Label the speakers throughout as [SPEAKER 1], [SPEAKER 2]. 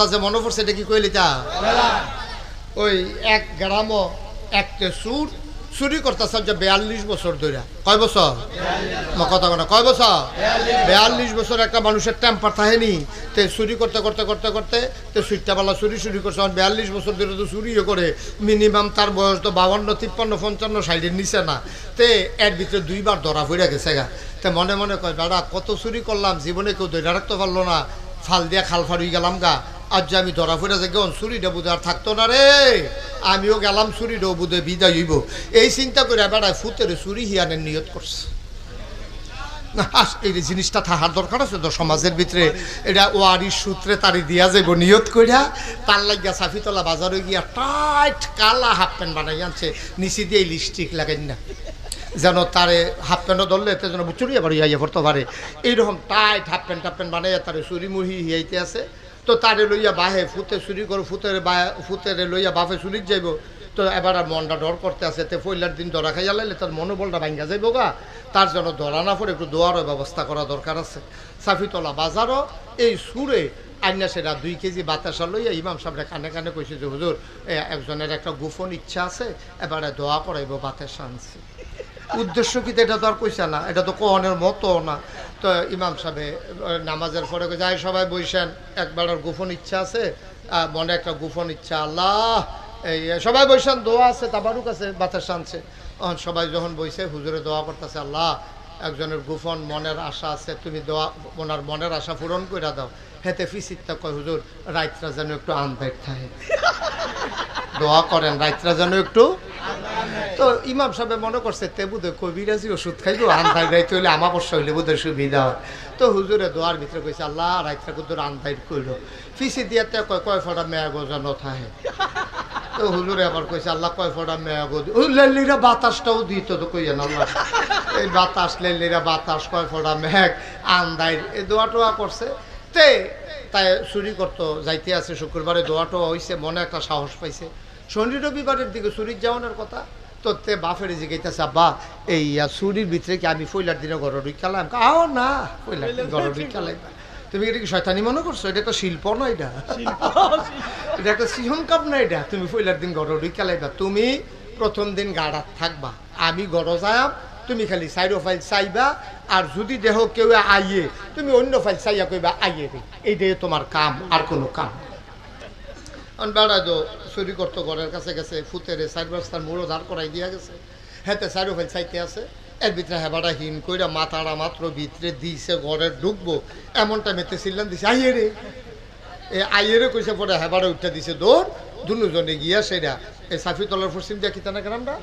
[SPEAKER 1] কথা মনে পড়ছে, এটা কি কইলি তা ওই এক গ্রামও একটা সুর, চুরি করতেছে যে বিয়াল্লিশ বছর ধরে কয় বছর? কথা কথা কয় বছর? বিয়াল্লিশ বছর একটা মানুষের টেম্পার থাকেনি তে চুরি করতে করতে করতে করতে তো সুইটাবেলা চুরি চুরি করছে। বিয়াল্লিশ বছর ধরে তো চুরিও করে। মিনিমাম তার বয়স তো বাউান্ন, তিপ্পান্ন, পঞ্চান্ন সাইডের নিচে না। তে এর ভিতরে দুইবার ধরা পড়ে গেছে গা। তে মনে মনে কয় দাদা কত চুরি করলাম, জীবনে কেউ ধরে রাখতে পারল না। ফাল দিয়া খাল ফাড়ি গেলাম গা। আজ যে আমি ধরা ফিরে যাই গন চুরিটা বুধে আর থাকতো না রে। আমিও গেলাম চুরিটাও বুধে বিদায় হইব। এই চিন্তা করে বেড়ায় ফুতের চুরি হিয়ানের নিয়ত করছে। এই জিনিসটা থাকার দরকার আছে তো সমাজের ভিতরে, এটা ওয়ারির সূত্রে তারি দিয়া যাইব নিয়ত করিয়া তার লাগিয়া সাফিতলা বাজারে গিয়া টাইট কালা হাফ প্যান্ট বানাই আনছে, নিচে দিয়ে লিপস্টিক লাগাই না। যেন তারে হাফ প্যান্টও ধরলে এতে যেন চুরি আবার ইয়া পড়তে পারে। এইরকম tight half pant half pant বানাইয়া তারে চুরি মুহি হিয়াইতে আছে। তো তারে লইয়া বাহে ফুতে চুরি করে, ফুতের বা ফুতেরে লইয়া বাফে চুরিত যাইব। তো এবার আর মনটা ডর করতে আছে, তে পয়লার দিন ধরা খাইয়া লাইলে তার মনোবলটা ভাঙ্গা যাইব গা। তার জন্য ধরা না পড়ে একটু দোয়ারও ব্যবস্থা করা দরকার আছে। সাফিতলা বাজারও এই সুরে আইনা সেটা দুই কেজি বাতাসা লইয়া ইমাম সাহেবরা কানে কানে কইছে যে, হুজুর একজনের একটা গোপন ইচ্ছা আছে, এবারে দোয়া করাইব বাতাসা আনছি। উদ্দেশ্য কি এটা তো আর কইছে না, এটা তো কোহনের মতো না। তো ইমাম সাহেব নামাজের পরে যাই সবাই বইসেন একবার গোপন ইচ্ছা আছে? মনে একটা গোপন ইচ্ছা, আল্লাহ, এই সবাই বইসেন দোয়া আছে, তাবারুক আছে, বাতাস আনছে। সবাই যখন বইছে, হুজুরে দোয়া করতেছে, আল্লাহ, একজনের গোপন মনের আশা আছে, তুমি দোয়া, ওনার মনের আশা পূরণ করে দাও। হেতে ফিসিকটা কয়, হুজুর, রাইতরা যেন একটু আন্দার থাকে। দোয়া করেন, রাইতরা যেন একটু তো ইমাম সাহেব মনে করছে, তে বুধে কবিরাজি ওষুধ খাইবো আন্ধাই রাইতে হইলে আমাবস্যা হইলে বুধের সুবিধা হয়। তো হুজুরে দোয়ার ভিতরে কইছে, আল্লাহ, রাইতরা কুদুর আন্ধাই কইল। ফিসি দিয়া তে কয় কয় ফটা মেয়া গোজান থাহে তো হুজুরে আবার কইছে, আল্লাহ, কয় ফটা মেয়া গো ওই লেলিরা বাতাসটাও দিত তো কইয়া না আল্লাহ। এই বাতাস, লেলিরা বাতাস, কয় ফটা মেঘ আন্দাই এই দোয়া টোয়া করছে। তে তাই চুরি করতো যাইতে আছে শুক্রবারে দোয়া টোয়া হইছে মনে একটা সাহস পাইছে। শনি রবিবারের দিকে চুরির যাওয়ানোর কথা তো তে বাফের জিগাইতেছে আব্বা এই চুরির ভিতরে কি আমি পয়লার দিনে ঘর ঢুকালাম আও না পয়লার দিন ঘর ঢুকালাই তুমি এটা কি শয়তানি মনে করছ? এটা তো শিল্প না এটা? এটা একটা সিহন কাপ না এটা? তুমি পয়লার দিন ঘর ঢুকালাইবা তুমি প্রথম দিন গাড়াত থাকবা। আমি গড় যায়াম তুমি খালি সাইডো ফাইল চাইবা আর যদি দেহ কেউ আইয়ে, তুমি অন্য ফাইল চাইয়া কইবা, আইয়ে রে এইটাই তোমার কাম আর কোনো কাম চুরি করতো ঘরের কাছে গেছে ফুতেরে সাইড রাস্তার ধার করাই দিয়া গেছে। হেতে ফাইল চাইতে আছে। এর ভিতরে হেবাটা হিন কইরা মাথাটা মাত্র ভিতরে দিছে ঘরে ঢুকবো। এমনটা মেতে ছিলেন দিছে, আইয়ে রে এ আইয়েরে কইছে পরে হেবারে উঠে দিছে দৌড় দুজনে গিয়া সেটা এই সাফিতলার পশ্চিম দিয়া কিতানা গ্রামটা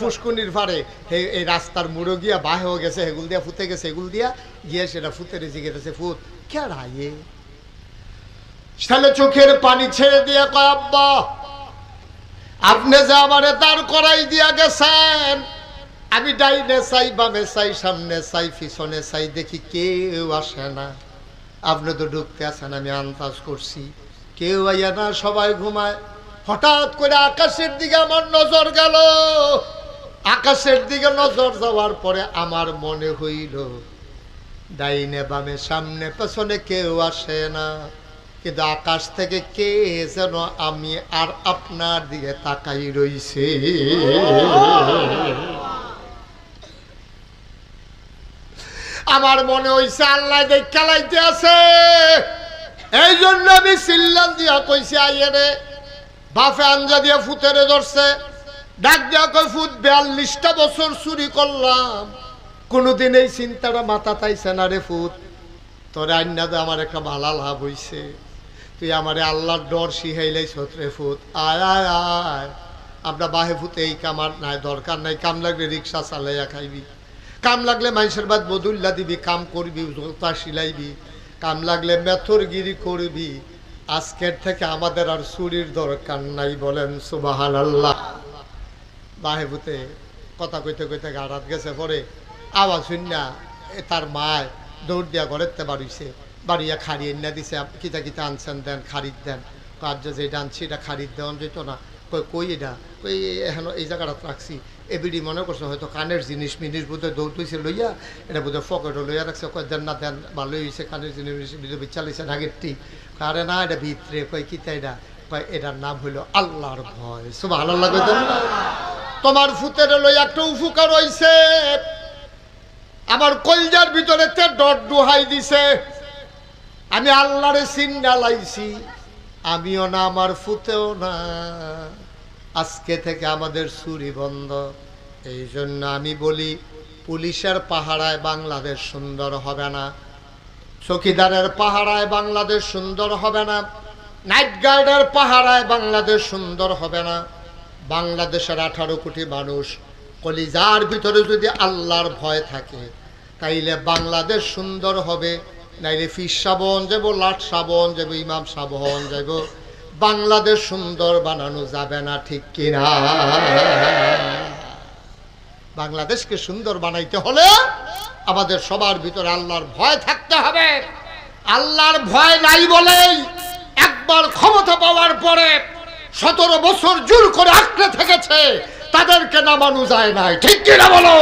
[SPEAKER 1] ফুসকুনির পারে এই রাস্তার মুড়ো গিয়া বাহ হয়ে গেছে হেগুল দিয়া ফুতে গেছে এগুল দিয়া গিয়া সেটা ফুতে রেজে গেছে ফুত কে আইয়ে তাহলে চোখের পানি ছেড়ে দিয়ে কয় আব্বা আপনি যে আমারে দাঁড় করাই দিয়া গেছেন আমি ডাইনে চাই বামে চাই সামনে চাই পিছনে চাই দেখি কেউ আসে না। আপনি তো ঢুকতে আসেন আমি আন্দাজ করছি। কেউ আইয়া না সবাই ঘুমায়। হঠাৎ করে আকাশের দিকে আমার নজর গেল। আকাশের দিকে নজর যাওয়ার পরে আমার মনে হইল, ডাইনে বামে সামনে পেছনে কেউ আসে না। কিন্তু আকাশ থেকে কে যেন আমি আর আপনার দিকে তাকাই রইছে। আমার মনে হইছে আল্লাহ খেলাইতে আছে। এই জন্য আমি সিল্লান দিয়া কইছি, আইয়ে বাফে আঞ্জা দিয়া ফুতেরে ধরছে। ডাক দিয়া কই ফুট বিয়াল্লিশটা বছর চুরি করলাম। কোনোদিন এই চিন্তাটা মাথা তাইছে না রে ফুট তোর আন্যাদে আমার একটা ভালা লাভ হইছে। তুই আমারে আল্লাহর ডর শিহাইলাই ছত্রে ফুট আয় আয় আয়। আমরা বাহে ফুতে এই কামার নাই, দরকার নাই। কাম লাগলে রিক্সা চালাইয়া খাইবি। কাম লাগলে মানুষের বাদ বদুল্লা দিবি। কাম করবি, জোতা সিলাইবি। কাম লাগলে মেথরগিরি করবি। আজকের থেকে আমাদের আর চুরির দরকার নাই বলেন সুবাহান আল্লাহ বাহেবুতে কথা কইতে কইতে গাড়াত গেছে পরে আওয়াজ শুননা তার মায় দৌড় দিয়া ঘরেতে বাড়িছে। বাড়িয়া খাড়িয়ে না দিছে, কিতা কিতা আনছেন দেন খারিদ দেন। কার্য যেটা আনছি এটা খারিদ দেওয়া যেত না। কই কই এটা? কই এখন, এই জায়গাটা রাখছি। এবিডি মনে করছে হয়তো কানের জিনিস মিনিস বোধহয় দৌড়তেছে লইয়া, এটা বোধহয় ফকেটও লইয়া রাখছে। কয়, দেন না, দেন ভালোই হয়েছে কানের জিনিস মিনিস বিচালিছে নাগেরটি কারে না, এটা ভিতরে, কয়, কি তাই এটা? কয়, এটার নাম হইল আল্লাহর ভয়। সব ভালো লাগে তো। তোমার ফুতের লইয়া একটা উপকার হইছে। আমার কলজার ভিতরে তে ডট ডুহাই দিছে। আমি আল্লাহরে সিন্ডা লাইছি। আমিও না, আমার ফুতেও না। আজকে থেকে আমাদের চুরি বন্ধ। এই জন্য আমি বলি, পুলিশের পাহারায় বাংলাদেশ সুন্দর হবে না। চকিদারের পাহারায় বাংলাদেশ সুন্দর হবে না। নাইট গার্ডের পাহারায় বাংলাদেশ সুন্দর হবে না। বাংলাদেশের আঠারো কোটি মানুষ কলিজার ভিতরে যদি আল্লাহর ভয় থাকে, তাইলে বাংলাদেশ সুন্দর হবে। নাইলে ফিস সাবন যাব লাট সাবন যাব ইমাম সাবন যাব বাংলাদেশ সুন্দর বানানো যাবে না, ঠিক কিনা? বাংলাদেশকে সুন্দর বানাইতে হলে আমাদের সবার ভিতরে আল্লাহর ভয় থাকতে হবে। আল্লাহর ভয় নাই বলেই একবার ক্ষমতা পাওয়ার পরে সতেরো বছর জোর করে আঁকড়ে থেকেছে, তাদেরকে নামানো যায় নাই, ঠিক কিনা বলো?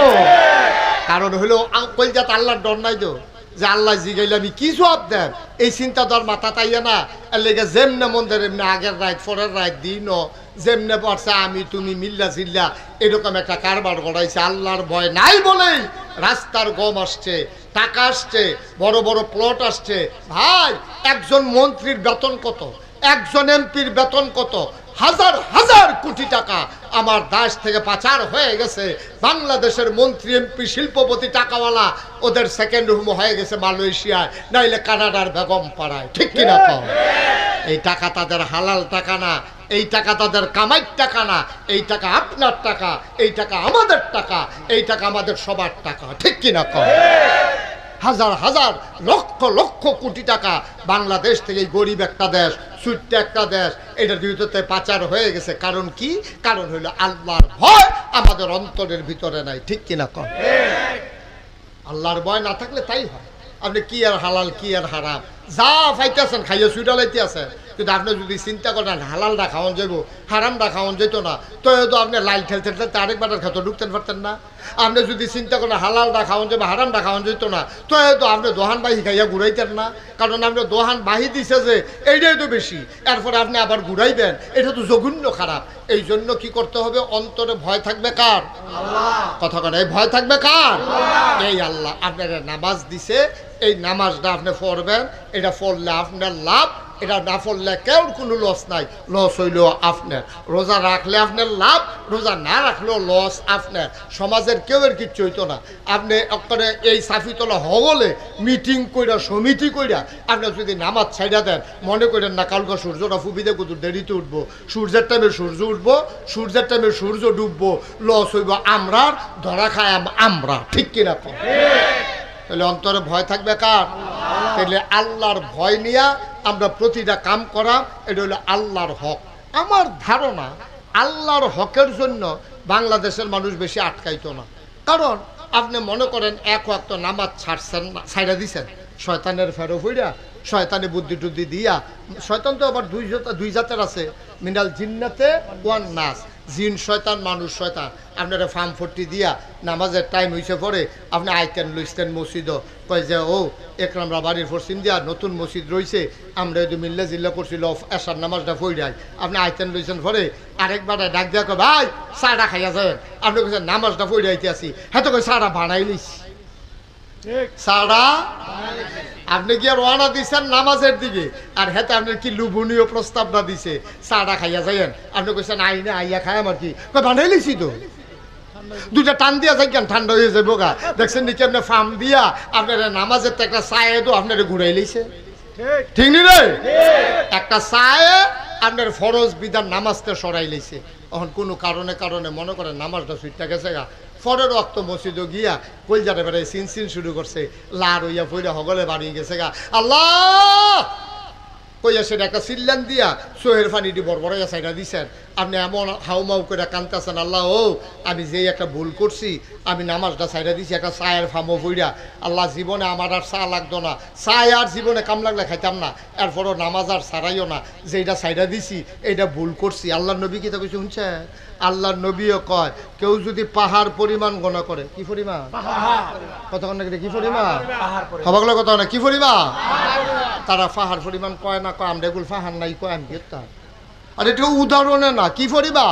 [SPEAKER 1] কারণ হলো কলজাত আল্লাহর ডর নাই তো? যে আল্লাহ জিগাইলে আমি কি জবাব দেন এই চিন্তা মাথা তাইয়া না। লেগে যেমনে মন্দির এমনি আগের রাত পরের রাত দিন যেমনে পড়ছে আমি, তুমি, মিল্লা, জিল্লা, এরকম একটা কারবার গড়াইছে। আল্লাহর ভয় নাই বলেই রাস্তার গম আসছে, টাকা আসছে, বড় বড় প্লট আসছে। ভাই, একজন মন্ত্রীর বেতন কত? একজন এমপির বেতন কত? হাজার হাজার কোটি টাকা আমার দাস থেকে পাচার হয়ে গেছে। বাংলাদেশের মন্ত্রী, এমপি, শিল্পপতি, টাকাওয়ালা, ওদের সেকেন্ড রুম হয়ে গেছে মালয়েশিয়ায়, নাইলে কানাডার বেগম পাড়ায়। ঠিক কিনা কম এই টাকা তাদের হালাল টাকা না, এই টাকা তাদের কামাইর টাকা না, এই টাকা আপনার টাকা, এই টাকা আমাদের টাকা, এই টাকা আমাদের সবার টাকা। ঠিক কিনা কম হাজার হাজার লক্ষ লক্ষ কোটি টাকা বাংলাদেশ থেকে গরিব একটা দেশ ছোট্ট একটা দেশ এটা দুইটাতে পাচার হয়ে গেছে। কারণ কি? কারণ হইল আল্লাহর ভয় আমাদের অন্তরের ভিতরে নাই। ঠিক কিনা কম আল্লাহর ভয় না থাকলে তাই হয়। আপনি কি আর হালাল, কি আর হারাম? যা ফাইতেছেন খাইয়ে সুইটা লাইতে আছে। কিন্তু আপনি যদি চিন্তা করেন হালালটা খাওয়ান যাইব হারামটা খাওয়ান যেত না তো তো আপনি লাইল ঠেলতে ঠেলতে আরেকবার খেতে ঢুকতে পারতেন না। আপনি যদি চিন্তা করেন হালালটা খাওয়ান যাবে হারামটা খাওয়ান যেত না তো তো আপনি দোহান বাহি খাইয়া ঘুরাইতেন না। কারণ আপনি দোহান বাহি দিছে যে এইটাই তো বেশি। এরপরে আপনি আবার ঘুরাইবেন এটা তো জঘন্য খারাপ। এই জন্য কি করতে হবে? অন্তরে ভয় থাকবে কার? কথা কেন এই ভয় থাকবে কার? এই আল্লাহ আপনার নামাজ দিছে এই নামাজটা আপনি পড়বেন এটা পড়লে আপনার লাভ এটা না পড়লে কেউ কোনো লস নাই। লস হইলেও আপনার। রোজা রাখলে আপনার লাভ, রোজা না রাখলেও লস আপনার। সমাজের কেউ এর কিচ্ছু হইতো না। আপনি করে এই সাফিতলা হগলে মিটিং কইরা, সমিতি কইরা আপনি যদি নামাজ ছাইড়া দেন, মনে করেন না, কালকে সূর্যটা ফুবিতে কত দেরিতে উঠবো। সূর্যের টাইমে সূর্য উঠবো, সূর্যের টাইমে সূর্য ডুববো, লস হইব আমরার, ধরা খায় আমরা ঠিক কিনা তাহলে অন্তরে ভয় থাকবে কার? তাহলে আল্লাহর ভয় নিয়া আমরা প্রতিটা কাম করা, এটা হলো আল্লাহর হক। আমার ধারণা, আল্লাহর হকের জন্য বাংলাদেশের মানুষ বেশি আটকাইতো না। কারণ আপনি মনে করেন এক ওয়াক্ত নামাজ ছাড়ছেন না, ছাইড়া দিছেন। শয়তানের ফেরো হইরা শয়তানে বুদ্ধি টুদ্ধি দিয়া, শয়তান তো আবার দুই দুই জাতের আছে। মিনাল জিন্নাতে ওয়ান নাস। জিন শয়তান, মানুষ শয়তান। আপনারা ফার্ম ফর্টি দিয়া নামাজের টাইম হয়েছে পরে আপনি আইতেন লইসতেন মসজিদ? কয় যে, ও, একরামরা বাড়ির পশ্চিম দিয়া নতুন মসজিদ রয়েছে আমরা যদি মিল্লা জিল্লা করছিল এসার নামাজটা ফইরাই আপনি আইতেন লইছেন পরে আরেকবার ডাক দিয়া কয়, ভাই চাটা খাইয়া যায় আপনি কেছেন নামাজটা ফইরাইতে আসি। হ্যাঁ তো কয় চাটা বানাই লইছি। আপনি কি আর ওয়ানা দিচ্ছেন নামাজের দিকে? আর হেতে আপনার কি লুভনীয় দিছে? খাইয়া যাইয়েন। আপনি কইছেন আই না আইয়া আমার কি? কই বানাই লিছি তো। দুটা টান দিয়া যাই কেন ঠান্ডা হয়ে যাব গা। দেখছেন নাকি আপনি ফার্ম দিয়া আপনার নামাজের তো একটা চায়ে তো আপনার ঘুরাই লিছে ঠিক। নি রে? একটা চায়ে আপনার ফরজ বিধান নামাজটা সরাই লিছে এখন কোনো কারণে কারণে মনে করেন নামাজটা সুইটটা গেছে গা। ফরের রক্ত মসজিদে গিয়া কলজারে বেড়াই সিন সিন শুরু করছে। লার হইয়া ফইরা হগলে বাড়ি গেছে গা। আল্লাহ! কইয়া সেটা একটা সিল্লান দিয়া সোহের ফানিটি বড় বড় সাইডা দিছেন। আপনি এমন হাউমাউ করে কানতেছেন, আল্লাহ ও, আমি যেই একটা ভুল করছি, আমি নামাজটা সাইডা দিছি, একটা চায়ের ফামো বইরা আল্লাহ জীবনে আমার আর চা লাগতো না। চায় আর জীবনে কাম লাগলে খাইতাম না। এরপরও নামাজ আর সারাইও না। যেটা সাইডা দিছি, এইটা ভুল করছি। আল্লাহ নবী কি তো কিছু শুনছে? আল্লাহর নবীও কয়, কেউ যদি পাহাড় পরিমাণ গণনা করে, কি পরিমাণ? নাকি কি পরিমাণ? হবাগলে কত না কি পরিমাণ? তারা পাহাড় পরিমাণ কয় না, কয়, আমরা এগুলো পাহাড় নাই, কয়, আমি তা আর এটা উদাহরণে না, কি পরিবা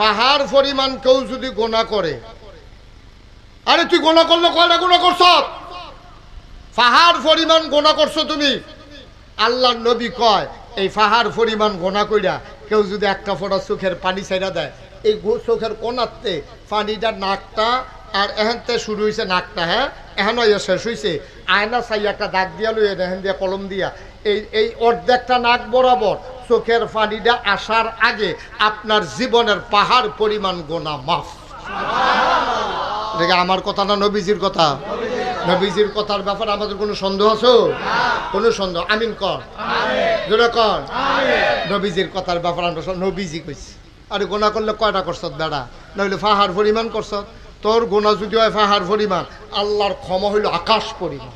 [SPEAKER 1] পাহাড় পরিমাণ কেউ যদি গোনা করে, আরে তুই গোনা করলে কয়টা গোনা করছ? পাহাড় পরিমাণ গোনা করছ তুমি? আল্লাহর নবী কয়, এই পাহাড় পরিমাণ গোনা কইরা কেউ যদি একটা ফোঁটা চোখের পানি ছাইরা দেয়, এই চোখের কোনাতে পানিটা নাকটা আর এহেনতে শুরু হয়েছে নাকটা হ্যাঁ? ইয়ে শেষ হয়েছে আয়না চাই একটা দাগ দিয়া লই এহেন দিয়া কলম দিয়া। এই এই অর্ধেকটা নাক বরাবর চোখের পানিটা আসার আগে আপনার জীবনের পাহাড় পরিমাণ গোনা মাফ। আমার কথা না নবীজির কথা? নবীজির কথার ব্যাপারে আমাদের কোনো সন্দেহ আছে? কোনো সন্দেহ। আমিন কর। জোরে কর। নবীজির কথার ব্যাপারে আমরা নবীজি কইছি। আরে গোনা করলে কয়টা করছত বেড়া? নইলে ফাহার পরিমাণ করছত। তোর গোনা যদি হয় ফাহার পরিমাণ। আল্লাহর ক্ষমা হইল আকাশ পরিমাণ।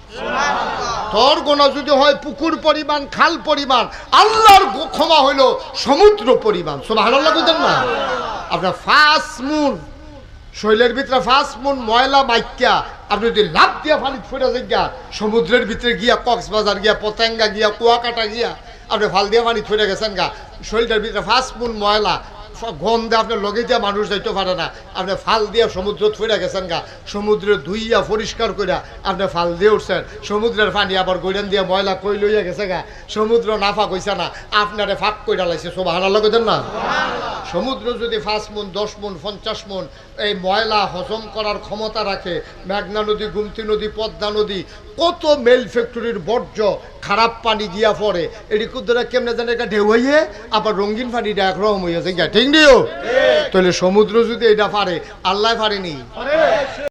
[SPEAKER 1] তোর গোনা যদি হয় পুকুর পরিমাণ, খাল পরিমাণ। আল্লাহর ক্ষমা হইল সমুদ্র পরিমাণ। সব ভালো লাগতেন না? আপনার ফাঁস মুন। শৈলের ভিতরে ফাঁস মুন, ময়লা মাইক্যা আপনি যদি লাভ দিয়া ফালিত ফুটা গিয়া সমুদ্রের ভিতরে গিয়া, কক্সবাজার গিয়া, পতেঙ্গা গিয়া, কুয়াকাটা গিয়া, আপনি ফাল দিয়া ফালিত ফুটে গেছেন গা। শরীরটার ভিতরে ফাঁস ময়লা ফ- গন্ধে আপনার লগে দিয়া মানুষ যাইতে পারে না। আপনি ফাল দিয়া সমুদ্র ফুটে গেছেন গা। সমুদ্রে ধুইয়া পরিষ্কার কইরা আপনি ফাল দিয়ে উঠছেন। সমুদ্রের পানি আবার গৈরান দিয়া ময়লা কই লইয়া গেছে গা। সমুদ্র নাফা কইছে না আপনারে ফাঁক কইরা লাইছে। সব হারা লগেছেন না সমুদ্র যদি পাঁচ মন দশ মন পঞ্চাশ মন এই ময়লা হজম করার ক্ষমতা রাখে মেঘনা নদী গুমতি নদী পদ্মা নদী কত মেল ফ্যাক্টরির বর্জ্য খারাপ পানি গিয়া পরে এটি কুদ্দরা কেমনে জানে এটা ঢেউ হইয়ে? আবার রঙিন পানিটা একরকম হইয়াছে গিয়া ঠিক নিও তাহলে সমুদ্র যদি এটা পারে আল্লাহ পারেনি।